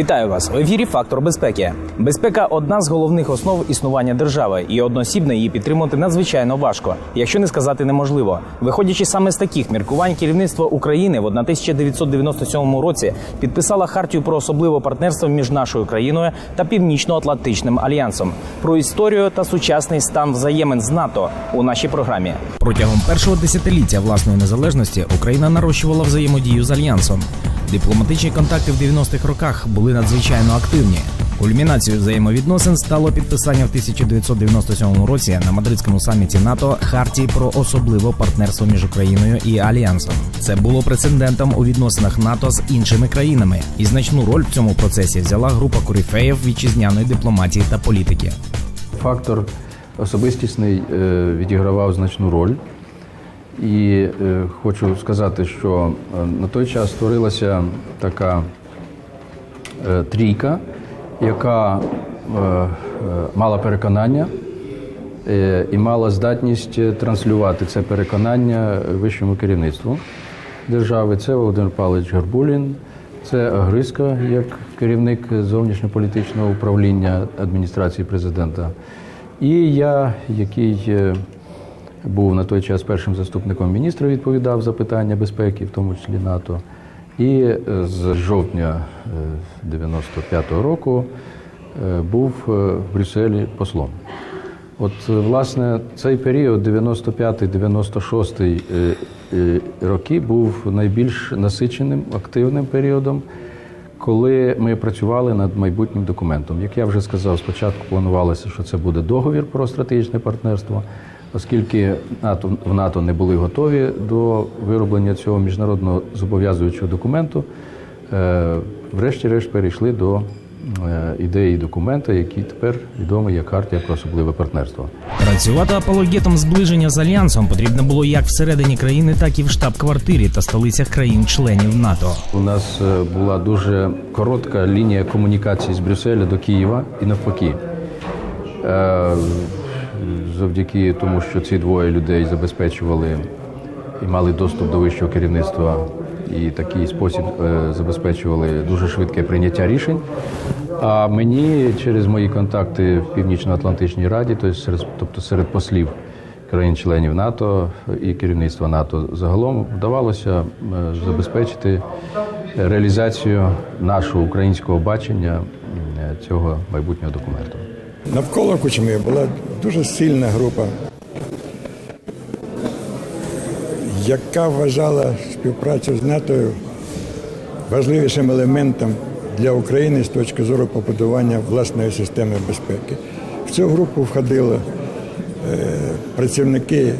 Вітаю вас в ефірі Фактор безпеки. Безпека одна з головних основ існування держави, і одноосібно її підтримувати надзвичайно важко, якщо не сказати неможливо. Виходячи саме з таких міркувань, керівництво України в 1997 році підписало хартію про особливе партнерство між нашою країною та Північно-Атлантичним альянсом. Про історію та сучасний стан взаємин з НАТО у нашій програмі. Протягом першого десятиліття власної незалежності Україна нарощувала взаємодію з альянсом. Дипломатичні контакти в 90-х роках були надзвичайно активні. Кульмінацією взаємовідносин стало підписання в 1997 році на мадридському саміті НАТО хартії про особливе партнерство між Україною і альянсом. Це було прецедентом у відносинах НАТО з іншими країнами, і значну роль в цьому процесі взяла група корифеїв вітчизняної дипломатії та політики. Фактор особистісний е, відігравав значну роль. І е, хочу сказати, що е, на той час створилася така е, трійка, яка е, е, мала переконання е, і мала здатність транслювати це переконання вищому керівництву держави. Це Володимир Павлович Гарбулін, це Гриська як керівник зовнішньополітичного управління адміністрації президента. І я, який е, був на той час першим заступником міністра, відповідав за питання безпеки, в тому числі НАТО. І е, з жовтня 95-го року е, був е, в Брюсселі послом. От, е, власне, цей період, 95-96 е, е, роки, був найбільш насиченим, активним періодом, коли ми працювали над майбутнім документом. Як я вже сказав, спочатку планувалося, що це буде договір про стратегічне партнерство, оскільки НАТО, в НАТО не були готові до вироблення цього міжнародного зобов'язуючого документу. е, Врешті-решт перейшли до е, ідеї документа, який тепер відомий як Хартія про особливе партнерство. Працювати апологетом зближення з альянсом потрібно було як всередині країни, так і в штаб-квартирі та столицях країн-членів НАТО. У нас е, була дуже коротка лінія комунікації з Брюсселя до Києва і навпаки. Завдяки тому, що ці двоє людей забезпечували і мали доступ до вищого керівництва, і такий спосіб е, забезпечували дуже швидке прийняття рішень. А мені через мої контакти в Північно-Атлантичній Раді, серед, тобто серед послів країн-членів НАТО і керівництва НАТО загалом вдавалося е, забезпечити реалізацію нашого українського бачення е, цього майбутнього документу. Навколо Кучми була дуже сильна група, яка вважала співпрацю з НАТО важливішим елементом для України з точки зору побудування власної системи безпеки. В цю групу входили е, працівники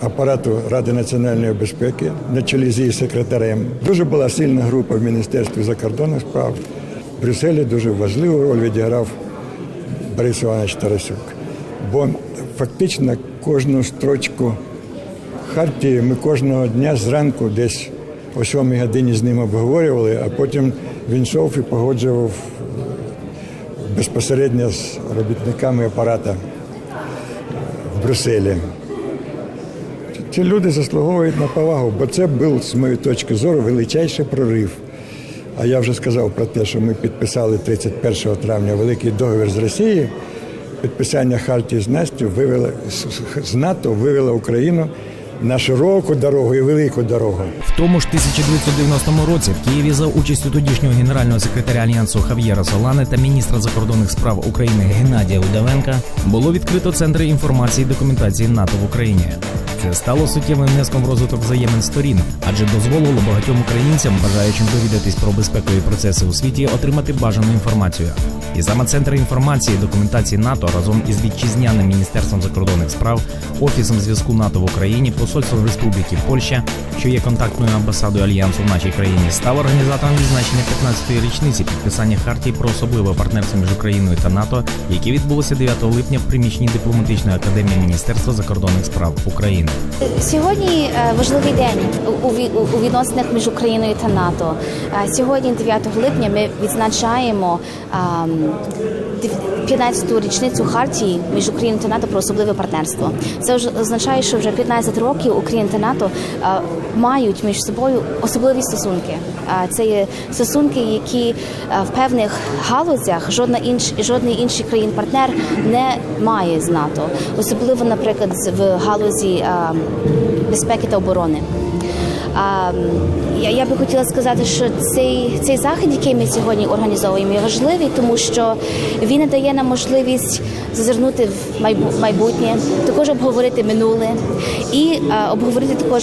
апарату Ради національної безпеки на чолі з її секретарем. Дуже була сильна група в Міністерстві закордонних справ. В Брюсселі дуже важливу роль відіграв Борис Іванович Тарасюк. Бо фактично кожну строчку хартії ми кожного дня зранку десь о 7 годині з ним обговорювали, а потім він йшов і погоджував безпосередньо з робітниками апарата в Брюсселі. Ці люди заслуговують на повагу, бо це був, з моєї точки зору, величайший прорив. А я вже сказав про те, що ми підписали 31 травня великий договір з Росією. Підписання Хартії з Настю вивело з- з НАТО вивело Україну на широку дорогу і велику дорогу. В тому ж 1990 році в Києві за участю тодішнього генерального секретаря альянсу Хав'єра Солани та міністра закордонних справ України Геннадія Удавенка було відкрито центри інформації і документації НАТО в Україні. Це стало суттєвим внеском в розвиток взаємин сторін, адже дозволило багатьом українцям, бажаючим довідатись про безпекові процеси у світі, отримати бажану інформацію. І саме центр інформації і документації НАТО разом із вітчизняним міністерством закордонних справ, офісом зв'язку НАТО в Україні, посольством Республіки Польща, що є контактною амбасадою альянсу в нашій країні, став організатором відзначення 15-ї річниці підписання хартії про особливе партнерство між Україною та НАТО, яке відбулося 9 липня в приміщенні дипломатичної академії Міністерства закордонних справ України. Сьогодні е, важливий день у- у ві- у відносинах між Україною та НАТО. Е, Сьогодні, 9 липня, ми відзначаємо 15-ту річницю хартії між Україною та НАТО про особливе партнерство. Це означає, що вже 15 років Україна та НАТО е, мають між собою особливі стосунки. Е, Це є стосунки, які е, в певних галузях жодна інш, жодний інший країн-партнер не має з НАТО, особливо, наприклад, в галузі е, безпеки та оборони. А, я, я би хотіла сказати, що цей, цей захід, який ми сьогодні організовуємо, є важливий, тому що він дає нам можливість зазирнути в майбу- майбутнє, також обговорити минуле і а, обговорити також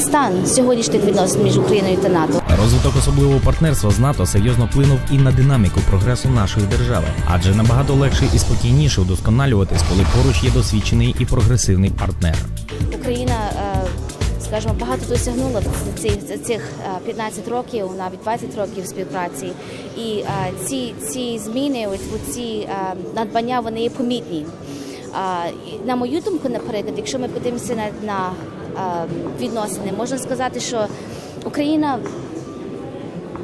стан сьогоднішніх відносин між Україною та НАТО. Розвиток особливого партнерства з НАТО серйозно вплинув і на динаміку прогресу нашої держави, адже набагато легше і спокійніше удосконалюватись, коли поруч є досвідчений і прогресивний партнер. Е, скажімо, багато досягнула в цих, за цих е, 15 років, навіть 20 років співпраці. І е, ці, ці зміни, ось ці е, надбання, вони є помітні. На мою думку, наприклад, якщо ми подивимося на, на е, відносини, можна сказати, що Україна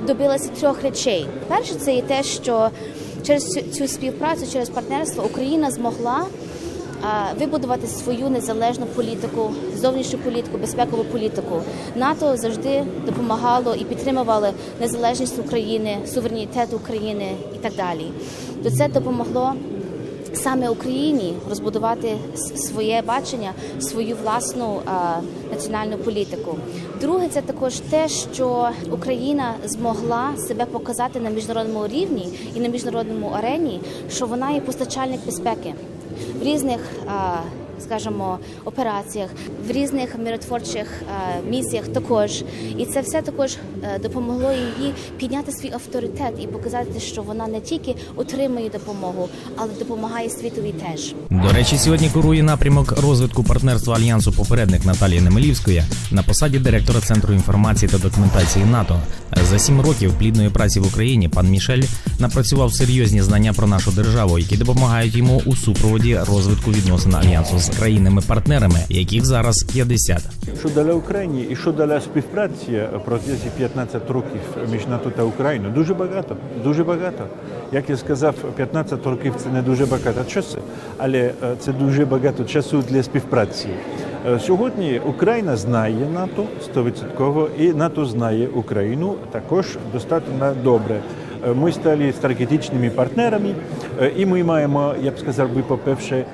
добилася трьох речей. Перше, це є те, що через цю, цю співпрацю, через партнерство Україна змогла вибудувати свою незалежну політику, зовнішню політику, безпекову політику. НАТО завжди допомагало і підтримувало незалежність України, суверенітет України і так далі. То це допомогло саме Україні розбудувати своє бачення, свою власну а, національну політику. Друге, це також те, що Україна змогла себе показати на міжнародному рівні і на міжнародному арені, що вона є постачальник безпеки в різних. Скажімо, операціях в різних миротворчих місіях також, і це все також е, допомогло їй підняти свій авторитет і показати, що вона не тільки отримує допомогу, але допомагає світові теж. До речі, сьогодні курує напрямок розвитку партнерства альянсу попередник Наталії Немелівської на посаді директора центру інформації та документації НАТО. За сім років плідної праці в Україні пан Мішель напрацював серйозні знання про нашу державу, які допомагають йому у супроводі розвитку відносин альянсу з країнами-партнерами, яких зараз 50. Що дала Україні і що дала співпраця протягом 15 років між НАТО та Україною? Дуже багато, дуже багато. Як я сказав, 15 років це не дуже багато часу, але е, це дуже багато часу для співпраці. Е, Сьогодні Україна знає НАТО 100% і НАТО знає Україну також достатньо добре. Е, Ми стали стратегічними партнерами, е, і ми маємо, я б сказав би, по-перше,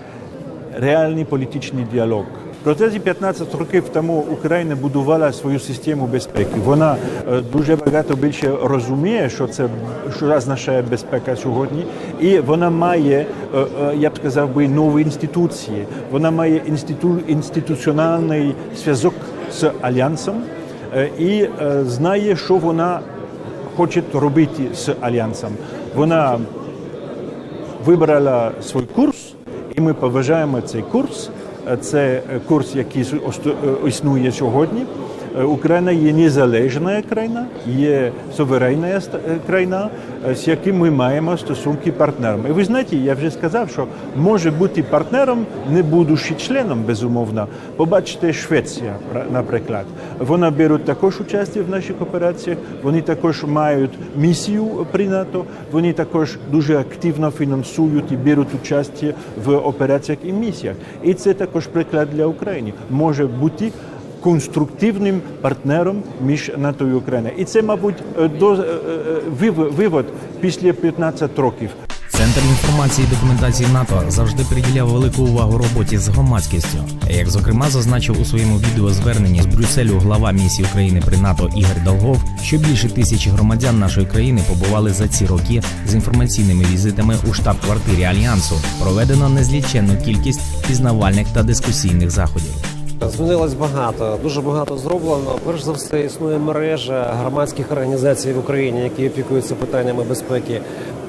реальний політичний діалог. Протязі 15 років тому Україна будувала свою систему безпеки. Вона е, дуже багато більше розуміє, що це що означає безпека сьогодні, і вона має, е, е, я б сказав би, нові інституції. Вона має інститу, інституціональний зв'язок з альянсом і знає, що вона хоче робити з альянсом. Вона вибрала свій курс, і ми поважаємо цей курс. Це курс, який е, існує сьогодні. Україна є незалежна країна, є суверенна е, країна, е, з яким ми маємо стосунки партнерами. І ви знаєте, я вже сказав, що може бути партнером, не будучи членом, безумовно. Побачите, Швеція, наприклад. Вона беруть також участь в наших операціях. Вони також мають місію при НАТО. Вони також дуже активно фінансують і беруть участь в операціях і місіях. І це також приклад для України. Може бути конструктивним партнером між НАТО і Україною. І це, мабуть, е, до е, е, вив- вивод після 15 років. Центр інформації і документації НАТО завжди приділяв велику увагу роботі з громадськістю. Як зокрема зазначив у своєму відеозверненні з Брюсселю глава місії України при НАТО Ігор Долгов, що більше тисячі громадян нашої країни побували за ці роки з інформаційними візитами у штаб-квартирі альянсу. Проведено незліченну кількість пізнавальних та дискусійних заходів. Змінилось багато, дуже багато зроблено. Перш за все, існує мережа громадських організацій в Україні, які опікуються питаннями безпеки,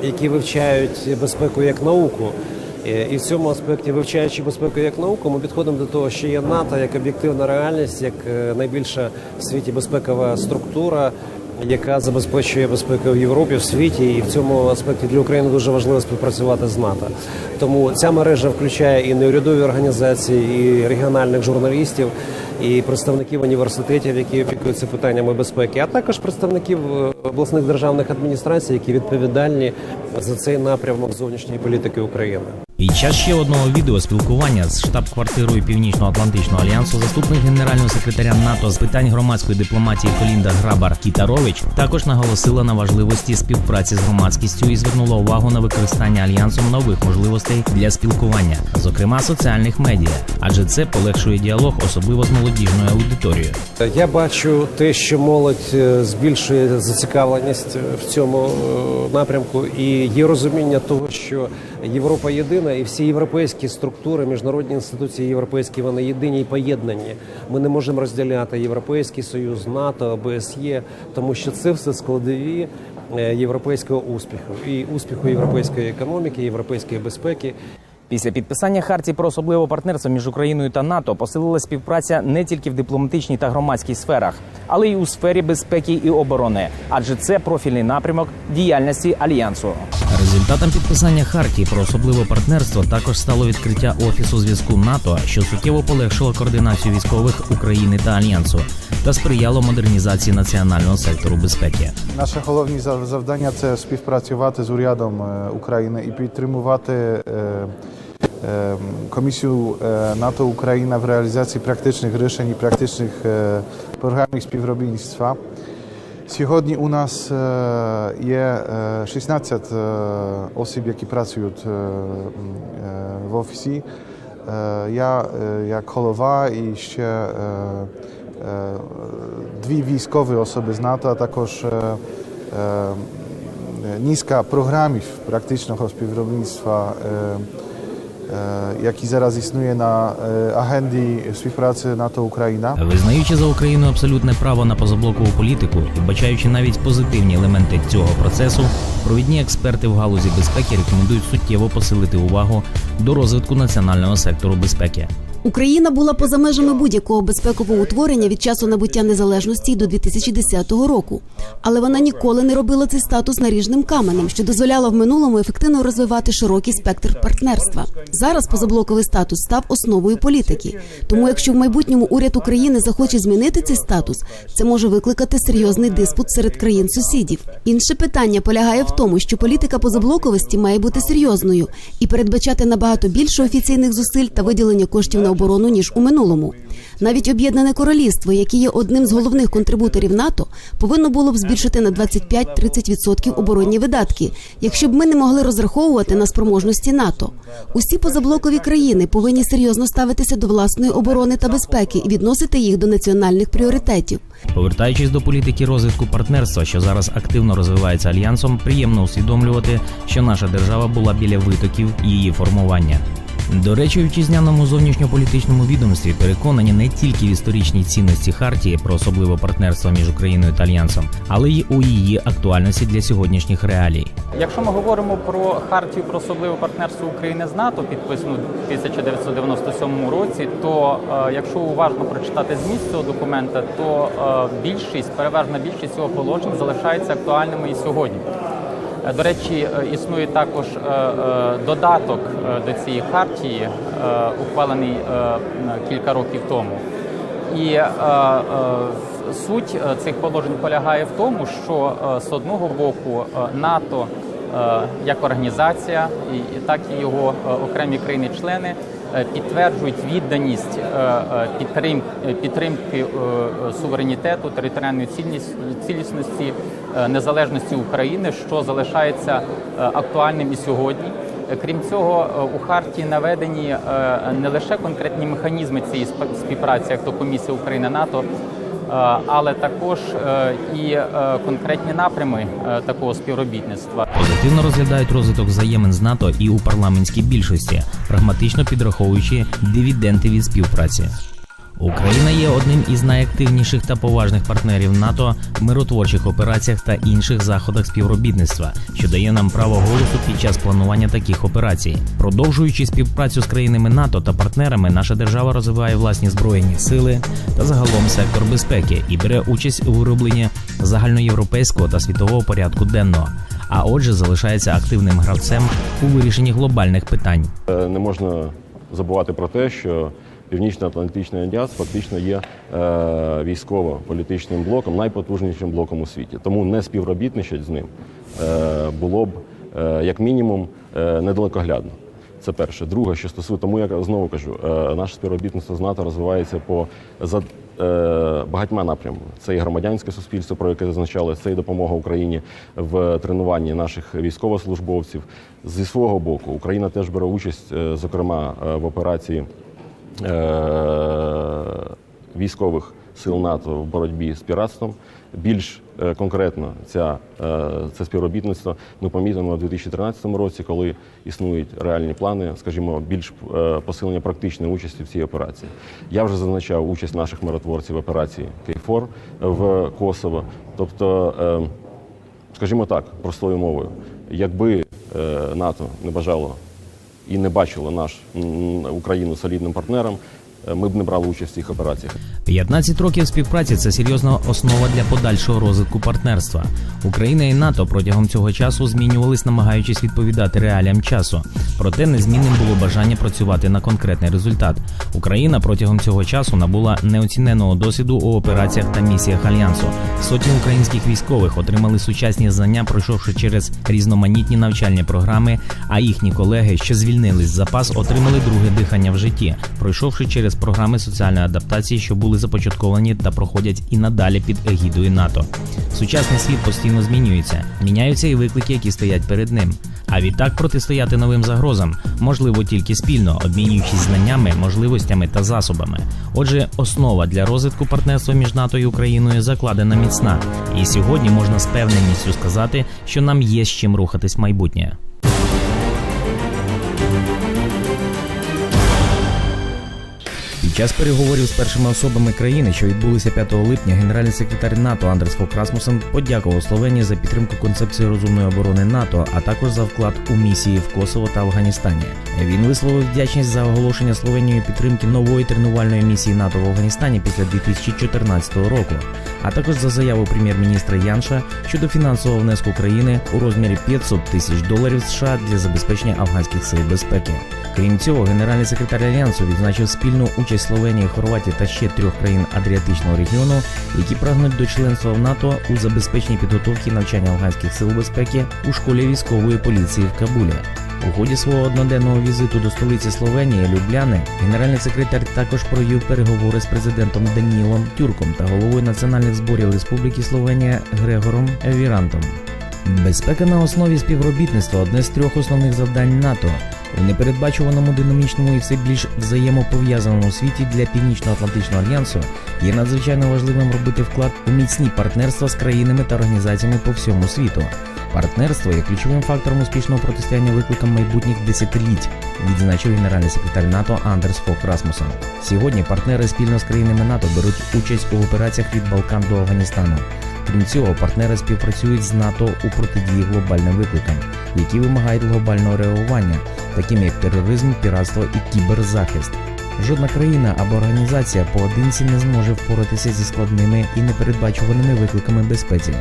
які вивчають безпеку як науку. Е, І в цьому аспекті, вивчаючи безпеку як науку, ми підходимо до того, що є НАТО як об'єктивна реальність, як е, найбільша в світі безпекова структура, яка забезпечує безпеку в Європі, в світі, і в цьому аспекті для України дуже важливо співпрацювати з НАТО. Тому ця мережа включає і неурядові організації, і регіональних журналістів, і представників університетів, які опікуються питаннями безпеки, а також представників е, обласних державних адміністрацій, які відповідальні за цей напрямок зовнішньої політики України. Під час ще одного відеоспілкування з штаб-квартирою Північно-Атлантичного альянсу заступник генерального секретаря НАТО з питань громадської дипломатії Колінда Грабар Кітарович також наголосила на важливості співпраці з громадськістю і звернула увагу на використання альянсом нових можливостей для спілкування, зокрема соціальних медіа, адже це полегшує діалог, особливо з молодіжною аудиторією. Я бачу те, що молодь е, збільшує зацікавленість в цьому е, напрямку, і є розуміння того, що Європа єдина, і всі європейські структури, міжнародні інституції європейські, вони єдині і поєднані. Ми не можемо розділяти Європейський Союз, НАТО, ОБСЄ, тому що це все складові е, європейського успіху і успіху європейської економіки, європейської безпеки. Після підписання хартії про особливе партнерство між Україною та НАТО посилилась співпраця не тільки в дипломатичній та громадській сферах, але й у сфері безпеки і оборони, адже це профільний напрямок діяльності альянсу. Результатом підписання хартії про особливе партнерство також стало відкриття офісу зв'язку НАТО, що суттєво полегшило координацію військових України та альянсу та сприяло модернізації національного сектору безпеки. Наше головні зав- завдання це співпрацювати з урядом е, України і підтримувати комісію е, НАТО Україна в реалізації практичних рішень і практичних е, програм. Сьогодні у нас є е, 16 е, осіб, які працюють в офісі. Я як голова і ще дві військові особи з НАТО, а також низка програмів практичного співробітництва, е, які зараз існує на е, агенді співпраці НАТО-Україна. Визнаючи за Україну абсолютне право на позаблокову політику і бачаючи навіть позитивні елементи цього процесу, провідні експерти в галузі безпеки рекомендують суттєво посилити увагу до розвитку національного сектору безпеки. Україна була поза межами будь-якого безпекового утворення від часу набуття незалежності до 2010 року. Але вона ніколи не робила цей статус наріжним каменем, що дозволяло в минулому ефективно розвивати широкий спектр партнерства. Зараз позаблоковий статус став основою політики. Тому, якщо в майбутньому уряд України захоче змінити цей статус, це може викликати серйозний диспут серед країн сусідів. Інше питання полягає в тому, що політика позаблоковості має бути серйозною і передбачати набагато більше офіційних зусиль та виділення коштів на оборону ніж у минулому. Навіть об'єднане королівство, яке є одним з головних контрибуторів НАТО, повинно було б збільшити на 25-30% оборонні видатки, якщо б ми не могли розраховувати на спроможності НАТО. Усі позаблокові країни повинні серйозно ставитися до власної оборони та безпеки і відносити їх до національних пріоритетів. Повертаючись до політики розвитку партнерства, що зараз активно розвивається альянсом, приємно усвідомлювати, що наша держава була біля витоків її формування. До речі, у вітчизняному зовнішньополітичному відомстві переконані не тільки в історичній цінності хартії про особливе партнерство між Україною та альянсом, але й у її актуальності для сьогоднішніх реалій. Якщо ми говоримо про хартію про особливе партнерство України з НАТО, підписану в 1997 році, то е, якщо уважно прочитати зміст цього документа, то е, більшість, переважна більшість цього положень залишається актуальними і сьогодні. Е, До речі, е, існує також е, додаток до цієї хартії, ухвалений кілька років тому. І суть цих положень полягає в тому, що з одного боку НАТО як організація, так і його окремі країни-члени підтверджують відданість е, е, підтрим, е, підтримки е, е, суверенітету, територіальної ціліс- цілісності, е, незалежності України, що залишається е, актуальним і сьогодні. Е, Крім цього, е, у харті наведені е, не лише конкретні механізми цієї співпраці, як то Комісія України НАТО, е, але також е, і е, конкретні напрями е, такого співробітництва. Позитивно розглядають розвиток взаємин з НАТО і у парламентській більшості, прагматично підраховуючи дивіденти від співпраці. Україна є одним із найактивніших та поважних партнерів НАТО в миротворчих операціях та інших заходах співробітництва, що дає нам право голосу під час планування таких операцій. Продовжуючи співпрацю з країнами НАТО та партнерами, наша держава розвиває власні збройні сили та загалом сектор безпеки і бере участь у виробленні загальноєвропейського та світового порядку денного, а отже, залишається активним гравцем у вирішенні глобальних питань. Е, Не можна забувати про те, що Північно-Атлантичний альянс фактично є е, військово-політичним блоком, найпотужнішим блоком у світі. Тому не співробітничати з ним е, було б е, як мінімум е, недалекоглядно. Це перше. Друге, що стосується, тому я знову кажу, е, наше співробітництво з НАТО розвивається по за е, багатьма напрямками. Це і громадянське суспільство, про яке зазначали, це і допомога Україні в тренуванні наших військовослужбовців. Зі свого боку, Україна теж бере участь, е, зокрема, е, в операції військових сил НАТО в боротьбі з піратством. Більш е, конкретно ця, е, це співробітництво ми помітимо у 2013 році, коли існують реальні плани, скажімо, більш е, посилення практичної участі в цій операції. Я вже зазначав участь наших миротворців в операції Кейфор в Косово. Тобто, е, скажімо так, простою мовою, якби е, НАТО не бажало і не бачили наш Україну солідним партнером, ми б не брали участь в цих операціях. 15 років співпраці це серйозна основа для подальшого розвитку партнерства. Україна і НАТО протягом цього часу змінювались, намагаючись відповідати реаліям часу. Проте незмінним було бажання працювати на конкретний результат. Україна протягом цього часу набула неоціненого досвіду у операціях та місіях альянсу. Сотні українських військових отримали сучасні знання, пройшовши через різноманітні навчальні програми. А їхні колеги, що звільнились з запас, отримали друге дихання в житті, пройшовши через програми соціальної адаптації, що були започатковані та проходять і надалі під егідою НАТО. Сучасний світ постійно змінюється, міняються і виклики, які стоять перед ним. А відтак протистояти новим загрозам можливо тільки спільно, обмінюючись знаннями, можливостями та засобами. Отже, основа для розвитку партнерства між НАТО і Україною закладена міцна. І сьогодні можна з певненістю сказати, що нам є з чим рухатись в майбутнє. Час переговорів з першими особами країни, що відбулися 5 липня, генеральний секретар НАТО Андрес Фок Расмусен подякував Словенії за підтримку концепції розумної оборони НАТО, а також за вклад у місії в Косово та Афганістані. Він висловив вдячність за оголошення Словенією підтримки нової тренувальної місії НАТО в Афганістані після 2014 року, а також за заяву прем'єр-міністра Янша щодо фінансового внеску країни у розмірі 500 тисяч доларів США для забезпечення афганських сил безпеки. Крім цього, генеральний секретар альянсу відзначив спільну участь Словенії, Хорватії та ще трьох країн Адріатичного регіону, які прагнуть до членства в НАТО у забезпеченні підготовки навчання афганських сил безпеки у школі військової поліції в Кабулі. У ході свого одноденного візиту до столиці Словенії Любляни генеральний секретар також провів переговори з президентом Данілом Тюрком та головою національних зборів Республіки Словенія Грегором Вірантом. Безпека на основі співробітництва одне з трьох основних завдань НАТО. У непередбачуваному динамічному і все більш взаємопов'язаному світі для Північно-Атлантичного альянсу є надзвичайно важливим робити вклад у міцні партнерства з країнами та організаціями по всьому світу. Партнерство є ключовим фактором успішного протистояння викликам майбутніх десятиліть, відзначив генеральний секретар НАТО Андерс Фок Расмусен. Сьогодні партнери спільно з країнами НАТО беруть участь у операціях від Балкан до Афганістану. Крім цього, партнери співпрацюють з НАТО у протидії глобальним викликам, які вимагають глобального реагування, таким як тероризм, піратство і кіберзахист. Жодна країна або організація поодинці не зможе впоратися зі складними і непередбачуваними викликами безпеці.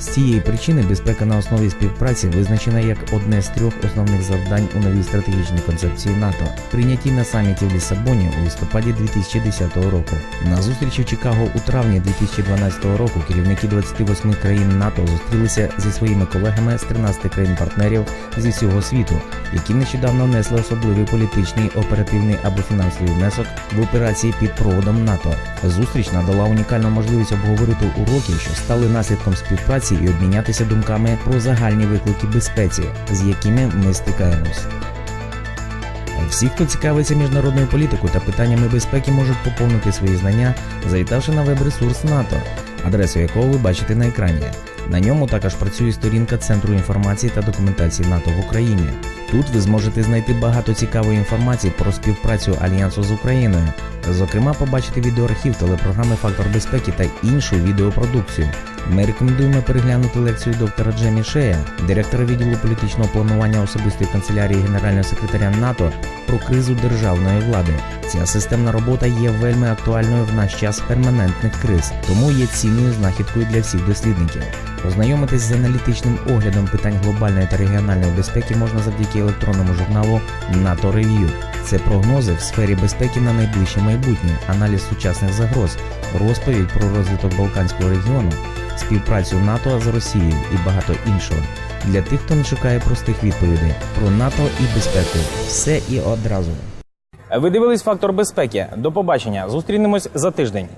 З цієї причини безпека на основі співпраці визначена як одне з трьох основних завдань у новій стратегічній концепції НАТО, прийнятій на саміті в Лісабоні у листопаді 2010 року. На зустрічі в Чикаго у травні 2012 року керівники 28 країн НАТО зустрілися зі своїми колегами з 13 країн-партнерів зі всього світу, які нещодавно внесли особливий політичний, оперативний або фінансовий внесок в операції під проводом НАТО. Зустріч надала унікальну можливість обговорити уроки, що стали наслідком співпраці і обмінятися думками про загальні виклики безпеці, з якими ми стикаємось. Всі, хто цікавиться міжнародною політикою та питаннями безпеки, можуть поповнити свої знання, завітавши на веб-ресурс НАТО, адресу якого ви бачите на екрані. На ньому також працює сторінка Центру інформації та документації НАТО в Україні. Тут ви зможете знайти багато цікавої інформації про співпрацю альянсу з Україною. Зокрема, побачити відеоархів телепрограми Фактор безпеки та іншу відеопродукцію. Ми рекомендуємо переглянути лекцію доктора Джемі Шея, директора відділу політичного планування особистої канцелярії генерального секретаря НАТО про кризу державної влади. Ця системна робота є вельми актуальною в наш час перманентних криз, тому є цінною знахідкою для всіх дослідників. Ознайомитись з аналітичним оглядом питань глобальної та регіональної безпеки можна завдяки електронному журналу НАТО Рев'ю. Це прогнози в сфері безпеки на найближче майбутнє, аналіз сучасних загроз, розповідь про розвиток Балканського регіону, співпрацю НАТО з Росією і багато іншого. Для тих, хто не шукає простих відповідей про НАТО і безпеку. Все і одразу. Ви дивились фактор безпеки. До побачення. Зустрінемось за тиждень.